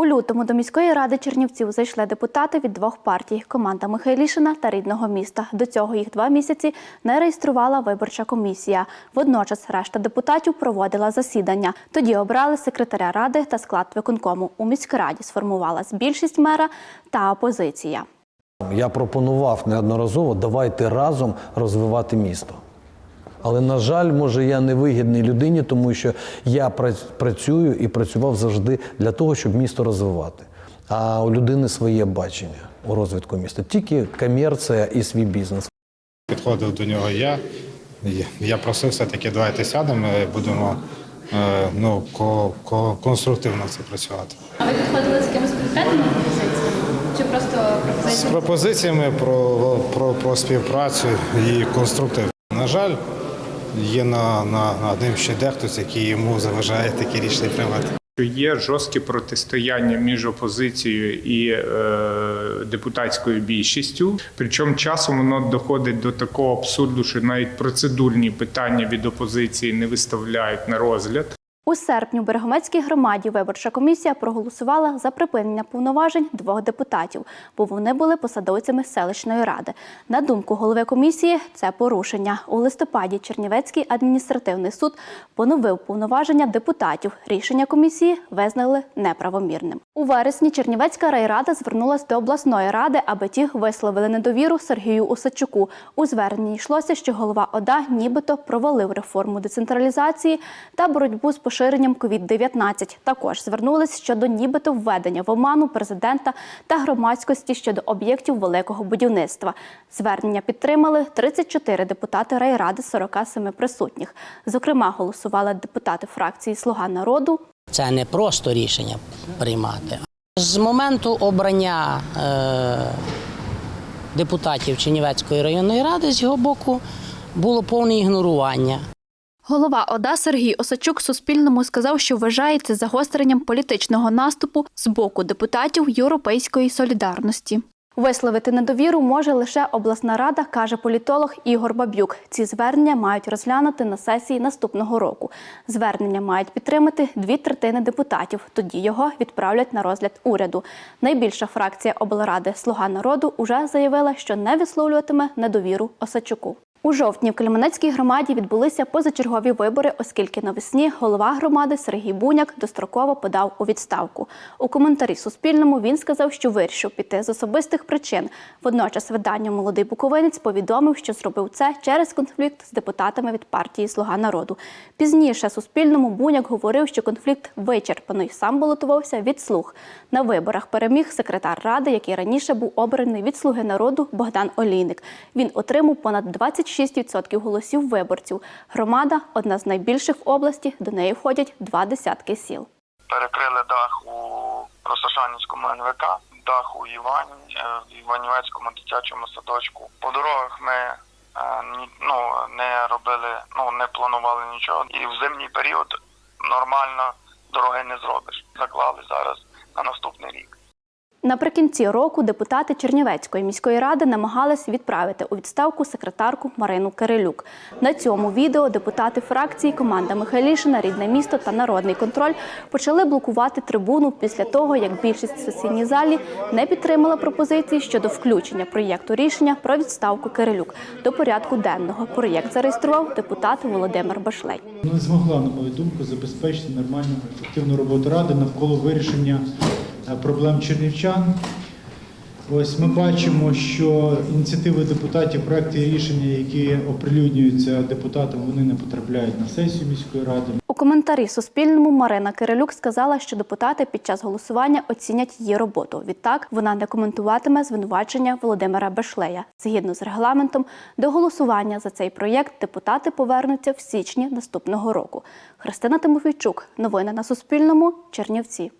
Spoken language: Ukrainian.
У лютому до міської ради Чернівців зайшли депутати від двох партій команда Михайлішина та рідного міста. До цього їх два місяці не реєструвала виборча комісія. Водночас решта депутатів проводила засідання. Тоді обрали секретаря ради та склад виконкому. У міськраді сформувалась більшість мера та опозиція. Я пропонував неодноразово давайте разом розвивати місто. Але, на жаль, може, я не вигідний людині, тому що я прац- працюю і працював завжди для того, щоб місто розвивати. А у людини своє бачення у розвитку міста. Тільки комерція і свій бізнес. Підходив до нього я. Я- просив все-таки давайте сядемо, і будемо е, ну, ко- ко- конструктивно це працювати. А ви підходили з якимись конкретними пропозиціями? Чи просто З пропозиціями про, про, про співпрацю і конструктив. На жаль, є на, на, на ним ще дехтось, який йому заважає рішення приймати. що є жорстке протистояння між опозицією і е, депутатською більшістю. Причому часом воно доходить до такого абсурду, що навіть процедурні питання від опозиції не виставляють на розгляд. У серпні у Берегомецькій громаді виборча комісія проголосувала за припинення повноважень двох депутатів, бо вони були посадовцями селищної ради. На думку голови комісії, це порушення. У листопаді Чернівецький адміністративний суд поновив повноваження депутатів. Рішення комісії визнали неправомірним. У вересні Чернівецька райрада звернулася до обласної ради, аби ті висловили недовіру Сергію Усачуку. У зверненні йшлося, що голова ОДА нібито провалив реформу децентралізації та боротьбу з поширенням COVID-19. Також звернулись щодо нібито введення в оману президента та громадськості щодо об'єктів великого будівництва. Звернення підтримали 34 депутати райради з 47 присутніх. Зокрема, голосували депутати фракції Слуга народу, Це не просто рішення приймати. З моменту обрання е, депутатів Чернівецької районної ради з його боку було повне ігнорування. Голова ОДА Сергій Осачук Суспільному сказав, що вважає це загостренням політичного наступу з боку депутатів Європейської солідарності. Висловити недовіру може лише обласна рада, каже політолог Ігор Бабюк. Ці звернення мають розглянути на сесії наступного року. Звернення мають підтримати дві третини депутатів. Тоді його відправлять на розгляд уряду. Найбільша фракція облради Слуга народу уже заявила, що не висловлюватиме недовіру Осачуку. У жовтні в Кельменецькій громаді відбулися позачергові вибори, оскільки навесні голова громади Сергій Буняк достроково подав у відставку. У коментарі Суспільному він сказав, що вирішив піти з особистих причин. Водночас видання Молодий Буковинець повідомив, що зробив це через конфлікт з депутатами від партії Слуга народу. Пізніше Суспільному Буняк говорив, що конфлікт вичерпано й сам балотувався від слуг. На виборах переміг секретар ради, який раніше був обраний від Слуги народу Богдан Олійник. Він отримав понад 26% голосів виборців. Громада одна з найбільших в області. До неї входять два десятки сіл. перекрили дах у Росошанівському НВК, дах у Івані, е, в Іванівецькому дитячому садочку. По дорогах ми е, ну, не робили, ну не планували нічого. І в зимній період нормально дороги не зробиш. Заклали зараз на наступний рік. Наприкінці року депутати Чернівецької міської ради намагались відправити у відставку секретарку Марину Кирилюк. На цьому відео депутати фракції команда Михайлішина, Рідне місто та Народний контроль почали блокувати трибуну після того, як більшість в сесійній залі не підтримала пропозиції щодо включення проєкту рішення про відставку Кирилюк до порядку денного. Проєкт зареєстрував депутат Володимир Башлей. не змогла, на мою думку, забезпечити нормальну ефективну роботу ради навколо вирішення проблем чернівчан. Ось ми бачимо, що ініціативи депутатів, проекти і рішення, які оприлюднюються депутатам, вони не потрапляють на сесію міської ради. У коментарі Суспільному Марина Кирилюк сказала, що депутати під час голосування оцінять її роботу. Відтак вона не коментуватиме звинувачення Володимира Бешлея. Згідно з регламентом, до голосування за цей проєкт депутати повернуться в січні наступного року. Христина Тимофійчук. Новини на Суспільному. Чернівці.